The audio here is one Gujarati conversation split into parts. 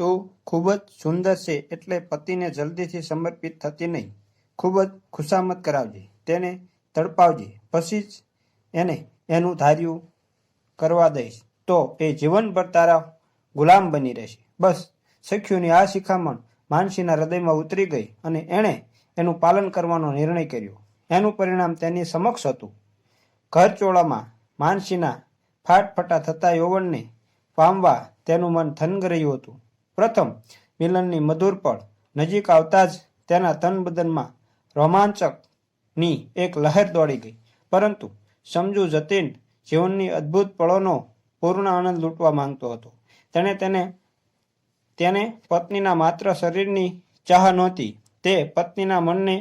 તું ખૂબ જ સુંદર છે એટલે પતિને જલ્દીથી સમર્પિત થતી નહીં. ખૂબ જ ખુશામત કરાવજે, તેને તડપાવજે, પછી જ એને એનું ધાર્યું કરવા દઈશ. તો એ જીવનભર તારા ગુલામ બની રહેશે. બસ સખ્યુની આ શિખામણ માનસીના હૃદયમાં ઉતરી ગઈ અને એણે એનું પાલન કરવાનો નિર્ણય કર્યો. એનું પરિણામ તેની સમક્ષ હતું. ઘરચોળામાં માનસીના ફાટફટા થતા યૌવનને પામવા તેનું મન થનગર્યું હતું. પ્રથમ મિલનની મધુર પળ નજીક આવતા જ તેના તન બદનમાં રોમાંચકની એક લહેર દોડી ગઈ. પરંતુ સમજુ જતીન જીવનની અદ્ભુત પળોનો પૂર્ણ આનંદ લૂંટવા માંગતો હતો. તેણે તેને તેને પત્નીના માત્ર શરીરની ચાહ નહોતી, તે પત્નીના મનને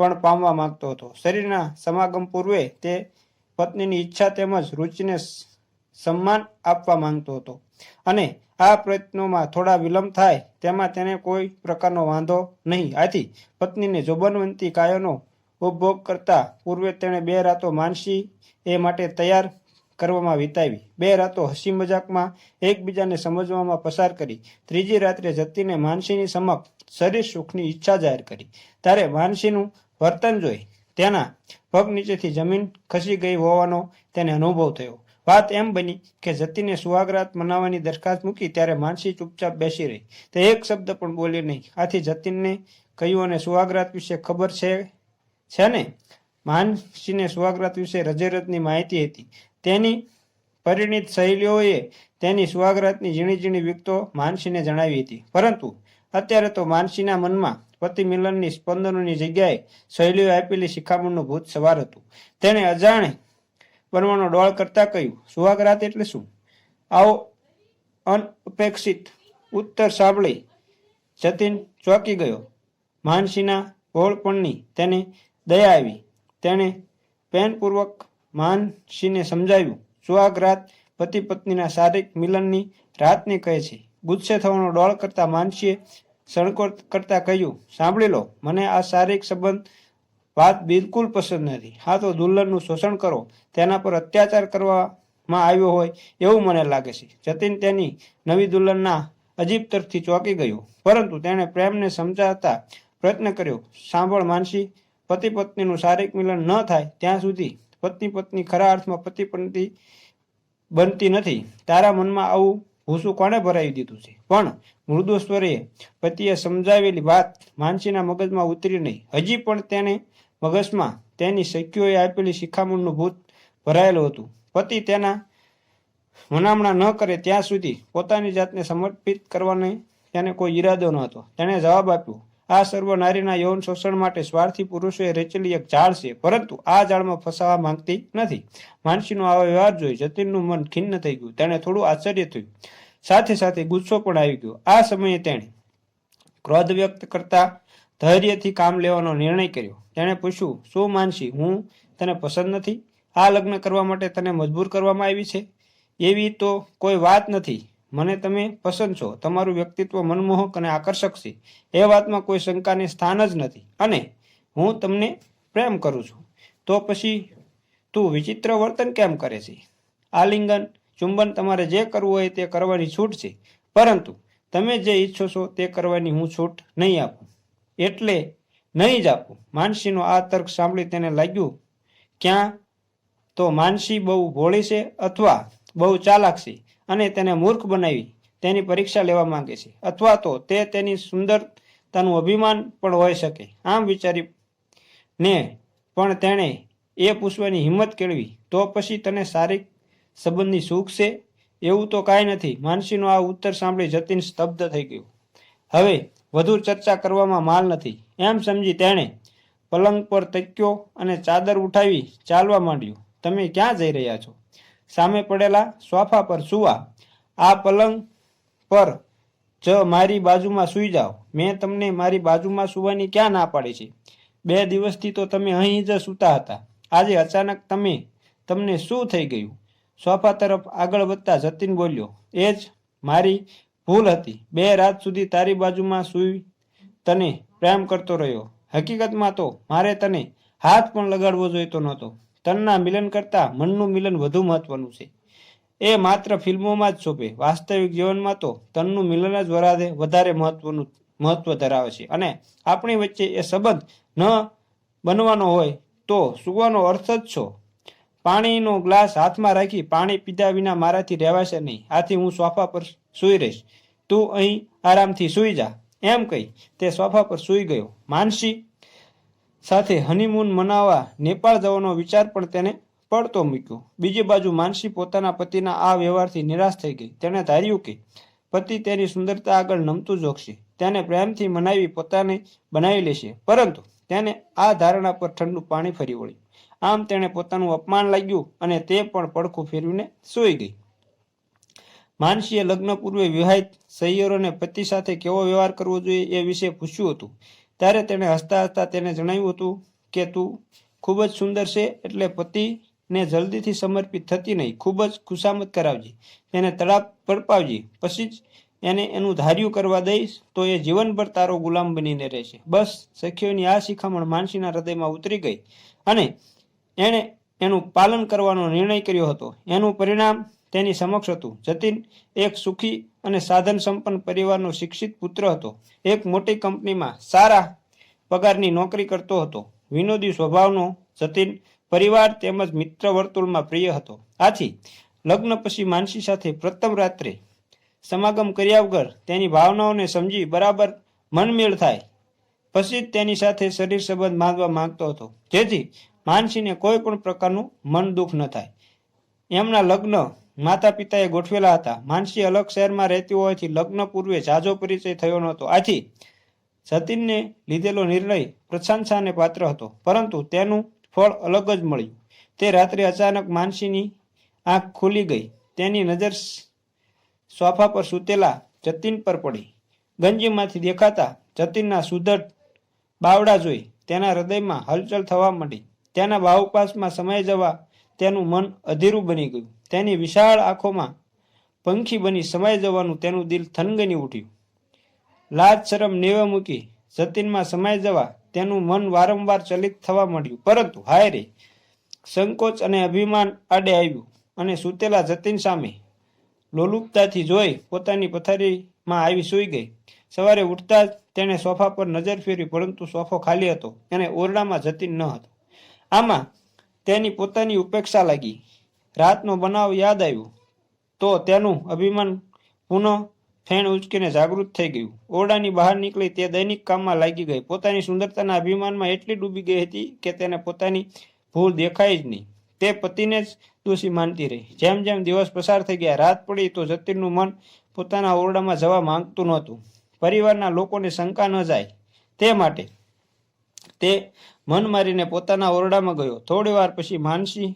પણ પામવા માંગતો હતો. શરીરના સમાગમ પૂર્વે તે પત્નીની ઈચ્છા તેમજ રુચિને સન્માન આપવા માંગતો હતો. અને આ પ્રયત્નોમાં થોડા વિલંબ થાય તેમાં તેને કોઈ પ્રકારનો વાંધો નહીં. આથી પત્નીને જોબનવંતી કાયોનો ઉપભોગ કરતા પૂર્વે તેણે બે રાતો માનસી એ માટે તૈયાર કરવામાં વિતાવી. બે રાતો હસી મજાકમાં એકબીજાને સમજવામાં પસાર કરી. ત્રીજી રાત્રે જતીને માનસીની સમક્ષ શરીર સુખની ઈચ્છા જાહેર કરી. ત્યારે માનસીનું વર્તન જોઈ તેના પગ નીચેથી જમીન ખસી ગઈ હોવાનો તેને અનુભવ થયો. વાત એમ બની કે જતીને સુહાગરાત મનાવવાની દરખાસ્ત મૂકી ત્યારે માનસી ચૂપચાપ બેસી રહી. તે એક શબ્દ પણ બોલી નહીં. આથી જતીનને કહ્યું અને સુહાગરાત વિશે ખબર છે છે ને? માનસીને સુહાગરાત વિશે રજેરજની માહિતી હતી. તેની પરિણીત સહેલીઓએ તેની સુહાગરાતની ઝીણી ઝીણી વિગતો માનસીને જણાવી હતી. પરંતુ અત્યારે તો માનસીના મનમાં પતિ મિલનની સ્પંદનોની જગ્યાએ સહેલીઓ આપેલી શિખામણનું ભૂત સવાર હતું. તેણે અજાણે બનવાનો ડોળ કરતા કહ્યું, સુહાગરાત એટલે શું? આવો, અનપેક્ષિત ઉત્તર સાંભળી. જતીન ચોંકી ગયો. માનસીના ભોળપણની તેને દયા આવી. તેણે પેનપૂર્વક માનસીને સમજાવ્યું સુહાગ રાત પતિ પત્નીના શારીરિક મિલનની રાતને કહે છે. ગુસ્સે થવાનો ડોળ કરતા માનસીએ સણકો કરતા કહ્યું, સાંભળી લો, મને આ શારીરિક સંબંધ વાત બિલકુલ પસંદ નથી. હા, તો દુલ્હનનું શોષણ કરો. તેના પર અત્યાચાર કરવામાં આવ્યો હોય એવું મને લાગે છે. જતીન તેની નવી દુલ્હનના અજીબ તરફથી ચોંકી ગયું. પરંતુ તેણે પ્રેમને સમજાતા પ્રયત્ન કર્યો. સાંભળ માનસી પતિ પત્નીનું શારીરિક મિલન ન થાય ત્યાં સુધી પત્ની પત્ની ખરા અર્થમાં પતિ પત્ની બનતી નથી. તારા મનમાં આવું ભૂસું કોણે ભરાવી દીધું છે પણ મૃદુ સ્વરે પતિએ સમજાવેલી વાત માનસીના મગજમાં ઉતરી નહીં. હજી પણ તેને મગજમાં તેની સખીઓએ આપેલી શિખામણનું ભૂત ભરાયેલું હતું. પતિ તેના મનામણા ન કરે ત્યાં સુધી પોતાની જાતને સમર્પિત કરવાને તેને કોઈ ઈરાદો ન હતો. તેણે જવાબ આપ્યો, આ સર્વ નારીના યૌન શોષણ માટે સ્વાર્થી પુરુષોએ રચેલી એક ઝાડ છે, પરંતુ આ ઝાડમાં ફસાવા માંગતી નથી. માનસીનો આવો વ્યવહાર જોઈ જતીનનું મન ખિન્ન થઈ ગયું. તેણે થોડું આશ્ચર્ય થયું. સાથે સાથે ગુસ્સો પણ આવી ગયો. આ સમયે તેણે ક્રોધ વ્યક્ત કરતા ધૈર્યથી કામ લેવાનો નિર્ણય કર્યો. તેણે પૂછ્યું, શું માનસી, હું તને પસંદ નથી? આ લગ્ન કરવા માટે તને મજબૂર કરવામાં આવી છે? એવી તો કોઈ વાત નથી. મને તમે પસંદ છો. તમારું વ્યક્તિત્વ મનમોહક અને આકર્ષક છે. એ વાતમાં કોઈ શંકાને સ્થાન જ નથી. અને હું તમને પ્રેમ કરું છું. તો પછી તું વિચિત્ર વર્તન કેમ કરે છે? આલિંગન, ચુંબન તમારે જે કરવું હોય તે કરવાની છૂટ છે. પરંતુ તમે જે ઈચ્છો છો તે કરવાની હું છૂટ નહીં આપું. એટલે નહીં જ આપું. માનસીનો આ તર્ક સાંભળી તેને લાગ્યું, ક્યાં? તો માનસી બહુ ભોળી છે અથવા બહુ ચાલાક છે અને તેને મૂર્ખ બનાવી તેની પરીક્ષા લેવા માંગે છે અથવા તો તે તેની સુંદરતાનું અભિમાન પણ હોઈ શકે. આમ વિચારી ને પણ તેણે એ પૂછવાની હિંમત કેળવી. તો પછી તને શારીરિક સંબંધની સુખ છે? એવું તો કાંઈ નથી. માનસીનો આ ઉત્તર સાંભળી જતીન સ્તબ્ધ થઈ ગયું. હવે વધુ ચર્ચા કરવામાં માલ નથી. એમ સમજી તેણે પલંગ પર તક્યો અને ચાદર ઉઠાવી ચાલવા માંડ્યું. તમે ક્યાં જઈ રહ્યા છો? સામે પડેલા સોફા પર સુવા. આ પલંગ પર જ મારી બાજુમાં સૂઈ જાઓ. મેં તમને મારી બાજુમાં સુવાની ક્યાં ના પાડી છે? બે દિવસથી તો તમે અહીં જ સૂતા હતા. આજે અચાનક તમે, તમને શું થઈ ગયું? સોફા તરફ આગળ વધતા જતીન બોલ્યો, એ જ મારી ભૂલ હતી. બે રાત સુધી તારી બાજુમાં સૂઈ તને પ્રેમ કરતો રહ્યો. હકીકતમાં તો મારે તને હાથ પણ લગાડવો જોઈતો નહોતો. તનના મિલન કરતાં મનનું મિલન વધુ મહત્વનું છે. એ માત્ર ફિલ્મોમાં જ શોભે વાસ્તવિક જીવનમાં તો તનનું મિલન જ વરાદે વધારે મહત્વનું મહત્વ ધરાવે છે. અને આપણી વચ્ચે એ સંબંધ ન બનવાનો હોય તો સુવાનો અર્થ જ છો. પાણીનો ગ્લાસ હાથમાં રાખી પાણી પીધા વિના મારાથી રહેવાશે નહીં. આથી હું સોફા પર સૂઈ રહીશ. તું અહીં આરામથી સૂઈ જા. એમ કહી તે સોફા પર સૂઈ ગયો. માનસી સાથે હનીમૂન મનાવવા નેપાળ જવાનો વિચાર પણ તેને પડતો મૂક્યો. બીજી બાજુ માનસી પોતાના પતિના આ વ્યવહારથી નિરાશ થઈ ગઈ. તેણે ધાર્યું કે પતિ તેની સુંદરતા આગળ નમતું જોખશે તેને પ્રેમથી મનાવી પોતાને બનાવી લેશે. પરંતુ તેને આ ધારણા પર ઠંડુ પાણી ફરી વળ્યું. આમ તેણે પોતાનું અપમાન લાગ્યું અને તે પણ પડખું ફેરવીને સૂઈ ગઈ. માનસીએ લગ્ન પૂર્વે વિવાહિત સૈયરોને પતિ સાથે કેવો વ્યવહાર કરવો જોઈએ એ વિશે પૂછ્યું હતું. ત્યારે તેણે હસતા હસતા તેને જણાવ્યું હતું કે, તું ખૂબ જ સુંદર છે એટલે પતિને જલ્દીથી સમર્પિત થતી નહીં. ખૂબ જ ખુશામત કરાવજે. તેને તળાપ પડપાવજે પછી જ એને એનું ધાર્યું કરવા દઈશ તો એ જીવનભર તારો ગુલામ બનીને રહેશે. બસ, સખીઓની આ શિખામણ માનસીના હૃદયમાં ઉતરી ગઈ અને એણે એનું પાલન કરવાનો નિર્ણય કર્યો હતો. એનું પરિણામ તેની સમક્ષ હતું. જતીન એક સુખી અને સાધન સંપન્ન પરિવારનો શિક્ષિત પુત્ર હતો. એક મોટી કંપનીમાં સારા પગારની નોકરી કરતો હતો. વિનોદી સ્વભાવનો જતીન પરિવાર તેમજ મિત્ર વર્તુળમાં પ્રિય હતો. આથી લગ્ન પછી માનસી સાથે પ્રથમ રાત્રે સમાગમ કર્યા વગર તેની ભાવનાઓને સમજી બરાબર મનમેળ થાય પછી તેની સાથે શરીર સંબંધ બાંધવા માંગતો હતો. જેથી માનસીને કોઈ પણ પ્રકારનું મન દુઃખ ન થાય. એમના લગ્ન માતા પિતાએ ગોઠવેલા હતા. માનસી અલગ શહેરમાં રહેતી હોવાથી લગ્ન પૂર્વે જાજો પરિચય થયો નહોતો આથી સતીનને લીધેલો નિર્ણય પ્રશંસાને પાત્ર હતો. પરંતુ તેનું ફળ અલગ જ મળ્યું. તે રાત્રે અચાનક માનસીની આંખ ખુલી ગઈ. તેની નજર સોફા પર સૂતેલા જતીન પર પડી. ગંજીમાંથી દેખાતા જતીનના સુદઢ બાવડા જોઈ તેના હૃદયમાં હલચલ થવા માંડી. તેના બાહુપાસમાં સમાઈ જવા તેનું મન અધીરું બની ગયું. તેની વિશાળ આંખોમાં પંખી બની સમાઈ જવાનું તેનું દિલ થનગની ઉઠ્યું. લાજ શરમ નેવે મૂકી જતીનમાં સમાઈ જવા તેનું મન વારંવાર ચલિત થવા માંડ્યું. પરંતુ હાય રે, સંકોચ અને અભિમાન આડે આવ્યું અને સૂતેલા જતીન સામે લોલુપતાથી જોઈ પોતાની પથારીમાં આવી સૂઈ ગઈ. સવારે ઉઠતા જ તેણે સોફા પર નજર ફેરવી, પરંતુ સોફો ખાલી હતો. અને ઓરડામાં જતી ન હતો. આમાં તેની પોતાની ઉપેક્ષા લાગી. રાતનો બનાવ યાદ આવ્યો. તો તેનું અભિમાન પુનઃ ફેણ ઉચકીને જાગૃત થઈ ગયું. ઓરડાની બહાર નીકળી તે દૈનિક કામમાં લાગી ગઈ. પોતાની સુંદરતાના અભિમાનમાં એટલી ડૂબી ગઈ હતી કે તેને પોતાની ભૂલ દેખાય જ નહીં. તે પતિને જ દોષી માનતી રહી. જેમ જેમ દિવસ પસાર થઈ ગયા, રાત પડી તો જતીનનું મન પોતાના ઓરડામાં જવા માંગતું નહોતું. પરિવારના લોકોને શંકા ન જાય તે માટે તે મન મારીને પોતાના ઓરડામાં ગયો. થોડી વાર પછી માનસી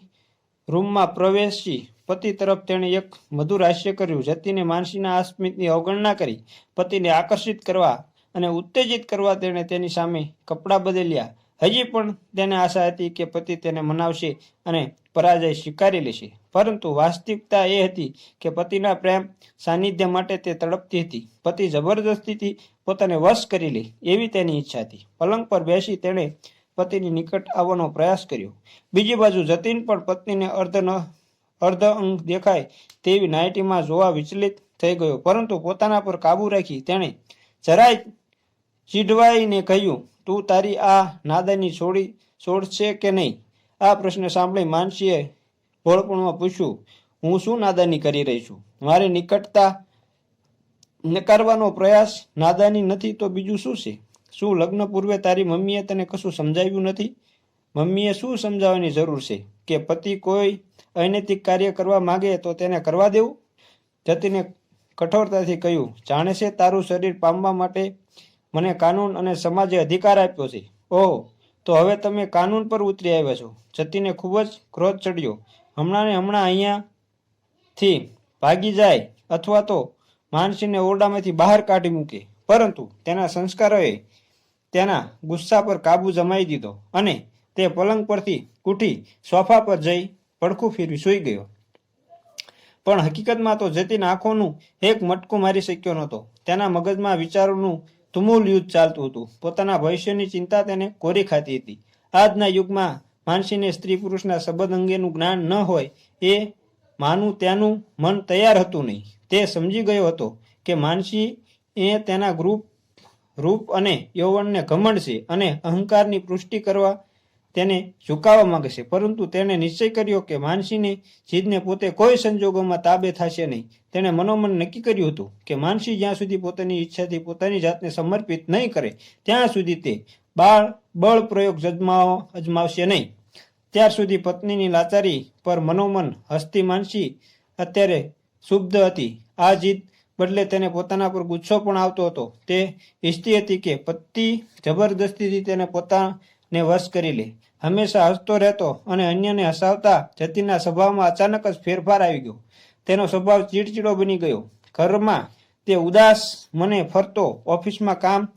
રૂમમાં પ્રવેશી. પતિ તરફ તેણે એક મધુર હાસ્ય કર્યું. જતીને માનસીના આ સ્મિતની અવગણના કરી. પતિને આકર્ષિત કરવા અને ઉત્તેજિત કરવા તેણે તેની સામે કપડાં બદલ્યા. હજી પણ તેને આશા હતી કે પતિ તેને મનાવશે અને પરાજય સ્વીકારી લેશે. પરંતુ વાસ્તવિકતા એ હતી કે પતિના પ્રેમ સાનિધ્ય માટે તે તડપતી હતી. પતિ જબરદસ્તીથી પોતાને વશ કરી લે એવી તેની ઈચ્છા હતી. પલંગ પર બેસી તેણે પતિની નિકટ આવવાનો પ્રયાસ કર્યો. બીજી બાજુ જતીન પણ પત્નીને અર્ધ ન, અર્ધ અંગ દેખાય તેવી નાઇટીમાં જોવા વિચલિત થઈ ગયો. પરંતુ પોતાના પર કાબુ રાખી તેણે જરાય ચીડવાઈને કહ્યું, તું તારી આ નાદાની છોડી છોડશે કે નહીં? આ પ્રશ્ન સાંભળી માનસીએ ભોળપણમાં પૂછ્યું, હું શું નાદાની કરી રહી છું? મારી નિકટતા નકારવાનો પ્રયાસ નાદાની નથી તો બીજું શું છે? શું લગ્ન પૂર્વે તારી મમ્મીએ તને કશું સમજાવ્યું નથી? મમ્મીએ શું સમજાવવાની જરૂર છે? કે પતિ કોઈ અનૈતિક કાર્ય કરવા માગે તો તેને કરવા દેવું? જતીને કઠોરતાથી કહ્યું, જાણે છે તારું શરીર પામવા માટે મને કાનૂન અને સમાજે અધિકાર આપ્યો છે. ઓહ, તો હવે તમે કાનૂન પર ઉતરી આવ્યા છો. જતીને ખૂબ જ ક્રોધ ચડ્યો. હમણાં ને હમણાં અહીંયાથી ભાગી જાય અથવા તો માનસીને ઓરડામાંથી બહાર કાઢી મૂકે. પરંતુ તેના સંસ્કારોએ તેના ગુસ્સા પર કાબુ જમાઈ દીધો અને તે પલંગ પરથી ઉઠી સોફા પર જઈ પડખું ફેરવી સૂઈ ગયો. પણ હકીકતમાં તો જતીન આંખોનું એક મટકું મારી શક્યો નહોતો. તેના મગજમાં વિચારોનું તુમુલ યુદ્ધ ચાલતું હતું. પોતાના ભવિષ્યની ચિંતા તેને કોરી ખાતી હતી. આજના યુગમાં માનસીને સ્ત્રી પુરુષના સંબંધ અંગેનું જ્ઞાન ન હોય એ માનું ત્યાંનું મન તૈયાર હતું નહીં. તે સમજી ગયો હતો કે માનસી એ તેના ગ્રુપ રૂપ અને યૌવનને ઘમંડ છે અને અહંકારની પુષ્ટિ કરવા તેને ઝુકાવવા માંગે છે. પરંતુ તેણે નિશ્ચય કર્યો કે માનસીની જીદને પોતે કોઈ સંજોગોમાં તાબે થશે નહીં. તેણે મનોમન નક્કી કર્યું હતું કે માનસી જ્યાં સુધી પોતાની ઈચ્છાથી પોતાની જાતને સમર્પિત નહીં કરે, ત્યાં સુધી તે બાળ, બળ પ્રયોગ અજમાવ અજમાવશે નહીં. ત્યાર સુધી પત્નીની લાચારી પર મનોમન હસતી માનસી અત્યારે શુભ્ધ હતી. આ જીદ બદલે તેને પોતાના પર ગુસ્સો પણ આવતો હતો. તે ઈચ્છતી હતી કે પતિ જબરદસ્તીથી તેને પોતાને વશ કરી લે. હંમેશા હસતો રહેતો અને અન્યને હસાવતા જતીનના સ્વભાવમાં અચાનક જ ફેરફાર આવી ગયો. તેનો સ્વભાવ ચીડચીડો બની ગયો. ઘરમાં તે ઉદાસ મને ફરતો ઓફિસમાં કામ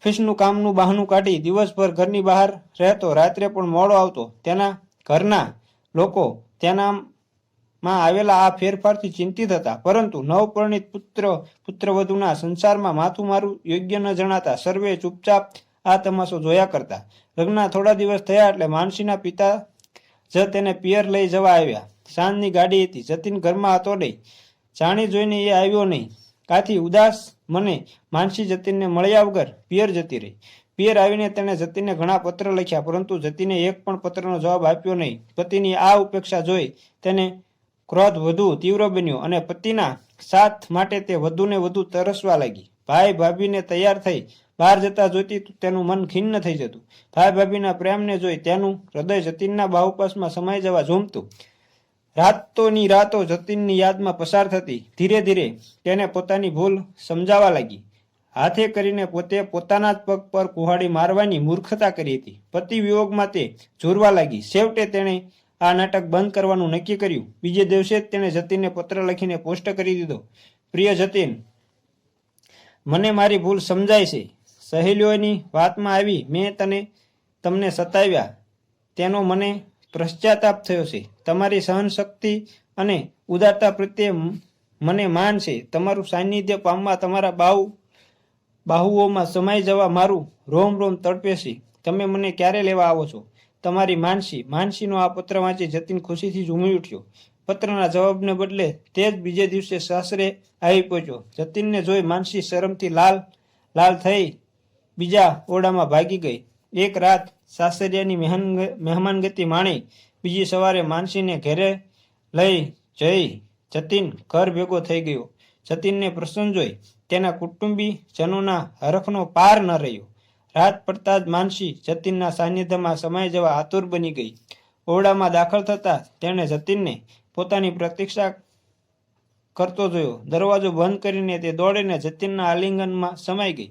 ઓફિસનું કામનું બહાનું કાઢી દિવસભર ઘરની બહાર રહેતો. રાત્રે પણ મોડો આવતો. તેના ઘરના લોકો તેનામાં આવેલા આ ફેરફારથી ચિંતિત હતા. પરંતુ નવપરિણીત પુત્ર, પુત્રવધુના સંસારમાં માથું મારું યોગ્ય ન જણાતા સર્વે ચૂપચાપ આ તમાશો જોયા કરતા. લગ્નના થોડા દિવસ થયા એટલે માનસીના પિતા જ તેને પિયર લઈ જવા આવ્યા. સાંજની ગાડી હતી. જતીન ઘરમાં હતો નહીં. જાણી જોઈને એ આવ્યો નહીં. કાથી ઉદાસ મને માનસી જતીનને મળ્યા વગર પિયર જતી રહી. પિયર આવીને તેણે જતીને ઘણા પત્ર લખ્યા, પરંતુ જતીને એક પણ પત્રનો જવાબ આપ્યો નહીં. પતિની આ ઉપેક્ષા જોઈ તેને ક્રોધ વધુ તીવ્ર બન્યો અને પતિના સાથ માટે તે વધુને વધુ તરસવા લાગી. ભાઈ ભાભીને તૈયાર થઈ બહાર જતા જોતી તેનું મન ખિન્ન થઈ જતું. ભાઈ ભાભીના પ્રેમને જોઈ તેનું હૃદય જતીનના બાહુપાસમાં સમાઈ જવા ઝૂમતું. રાતોની રાતો જતીનની યાદમાં પસાર થતી. ધીરે ધીરે તેને પોતાની ભૂલ સમજાવા લાગી. હાથે કરીને પોતે પોતાના જ પગ પર કુહાડી મારવાની મૂર્ખતા કરી હતી. પતિ વિયોગમાં તે જોરવા લાગી. છેવટે તેણે આ નાટક બંધ કરવાનું નક્કી કર્યું. બીજે દિવસે જ તેણે જતીનને પત્ર લખીને પોસ્ટ કરી દીધો. પ્રિય જતીન, મને મારી ભૂલ સમજાય છે. સહેલીઓની વાતમાં આવી મેં તને, તમને સતાવ્યા. તેનો મને પશ્ચાતાપ થયો છે. તમારી સહનશક્તિ અને ઉદારતા પ્રત્યે મને માન છે. તમારું સાનિધ્ય પામવા તમારા બાહુ, બાહુઓમાં સમાઈ જવા મારું રોમ રોમ તડપે છે. તમે મને ક્યારે લેવા આવો છો? તમારી માનસી, માનસીનો આ પત્ર વાંચી જતીન ખુશીથી ઝૂમી ઉઠ્યો. પત્રના જવાબને બદલે તે જ બીજે દિવસે સાસરે આવી પહોંચ્યો. જતીનને જોઈ માનસી શરમથી લાલ લાલ થઈ બીજા ઓરડામાં ભાગી ગઈ. એક રાત સાસરિયાની મહેમાનગતિ માણી બીજી સવારે માનસીને ઘેરે લઈ જઈ જતીન ઘર ભેગો થઈ ગયો. જતીનને પ્રસન્ન જોઈ તેના કુટુંબી જનોના હરખનો પાર ન રહ્યો. રાત પડતા જ માનસી જતીનના સાનિધ્યમાં સમાઈ જવા આતુર બની ગઈ. ઓરડામાં દાખલ થતા તેણે જતીનને પોતાની પ્રતીક્ષા કરતો જોયો. દરવાજો બંધ કરીને તે દોડીને જતીનના આલિંગનમાં સમાઈ ગઈ.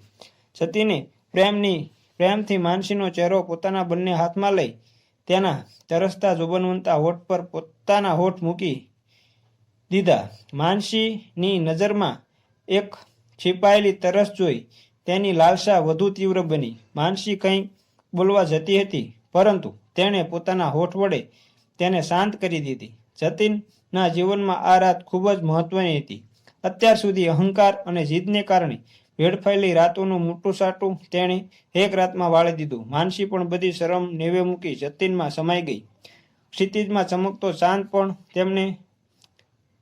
જતીને પ્રેમની, પ્રેમથી માનસીનો ચહેરો પોતાના બંને હાથમાં લઈ તેના તરસતા જોબનવંતા હોઠ પર પોતાના હોઠ મૂકી દીધા. માનસીની નજરમાં એક છિપાયેલી તરસ જોઈ તેની લાલસા વધુ તીવ્ર બની. માનસી કંઈ બોલવા જતી હતી, પરંતુ તેણે પોતાના હોઠ વડે તેને શાંત કરી દીધી. જતીનના જીવનમાં આ રાત ખૂબ જ મહત્વની હતી. અત્યાર સુધી અહંકાર અને જીદને કારણે વેડફાયેલી રાતોનું મોટું સાટું તેણે એક રાતમાં વાળી દીધું. માનસી પણ બધી શરમ નેવે મૂકી જતીનમાં સમાઈ ગઈ. ક્ષિતિજમાં ચમકતો ચાંદ પણ તેમને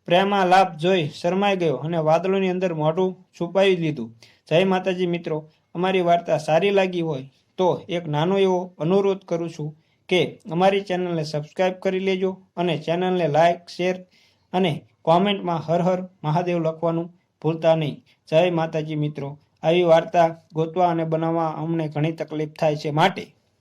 પ્રેમા લાભ જોઈ શરમાઈ ગયો અને વાદળોની અંદર મોઢું છુપાવી લીધું. જય માતાજી મિત્રો, અમારી વાર્તા સારી લાગી હોય તો એક નાનો એવો અનુરોધ કરું છું કે અમારી ચેનલને સબસ્ક્રાઈબ કરી લેજો અને ચેનલને લાઇક, શેર અને કોમેન્ટમાં હર હર મહાદેવ લખવાનું ભૂલતા નહીં. જય માતાજી મિત્રો. આવી વાર્તા ગોતવા અને બનાવવા અમને ઘણી તકલીફ થાય છે માટે